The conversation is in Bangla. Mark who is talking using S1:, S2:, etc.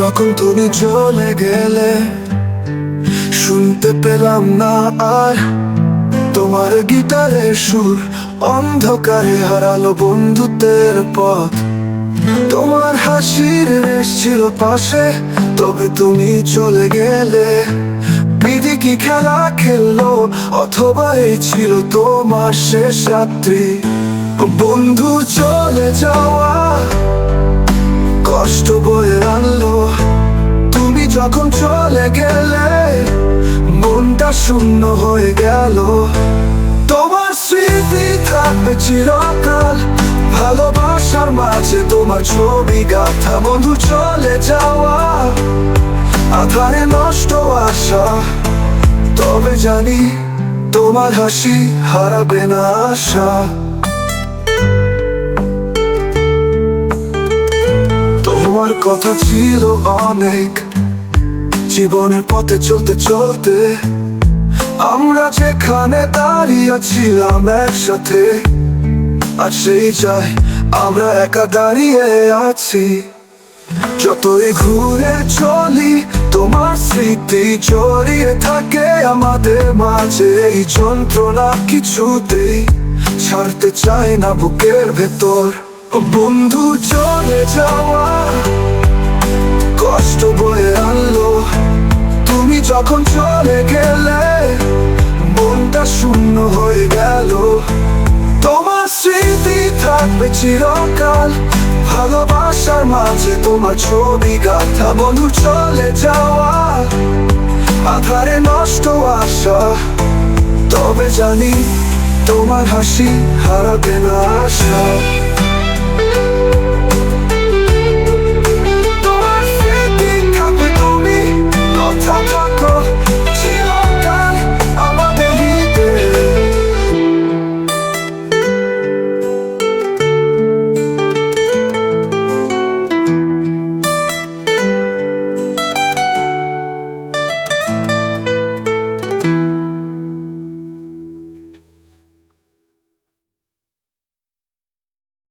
S1: যখন তুমি চলে গেলে, শুনতে পেলাম না আর তোমার গিটারের সুর অন্ধকারে হারালো বন্ধুত্বের পথ। তোমার হাসির রেশ ছিল পাশে, তবে তুমি চলে গেলে। বিধি কি খেলা খেললো, অথবা এই ছিল তোমার শেষ রাত্রি? বন্ধু চলে যাওয়া যখন চলে গেলে মনটা শূন্য হয়ে গেল। তোমার স্মৃতি থাকবে চিরকাল, ভালোবাসার মাঝে তোমার ছবি গাথা। বন্ধু, চলে যাওয়া, আধারে নষ্ট আশা। তবে জানি তোমার হাসি হারাবে না আশা। তোমার কথা ছিল অনেক জীবনের পথে চলতে চলতে আমরা যেখানে দাঁড়িয়ে ছিলাম একসাথে, আর সেই চাই আমরা একা দাঁড়িয়ে আছি। যতই ঘুরে চলি, তোমার স্মৃতি জড়িয়ে থাকে আমাদের মাঝে, এই যন্ত্রণা কিছুতেই ছাড়তে চাই না বুকের ভেতর। বন্ধু, চলে যাওয়া। কষ্ট বয়ে আনলো। তুমি যখন চলে গেলে, মনটা শূন্য হয়ে গেল। তোমার স্মৃতি থাকবে চিরকাল, ভালোবাসার মাঝে তোমার ছবি গাথা। বন্ধু, চলে যাওয়া, আধারে নষ্ট আশা। তবে জানি তোমার হাসি হারাবে না আশা।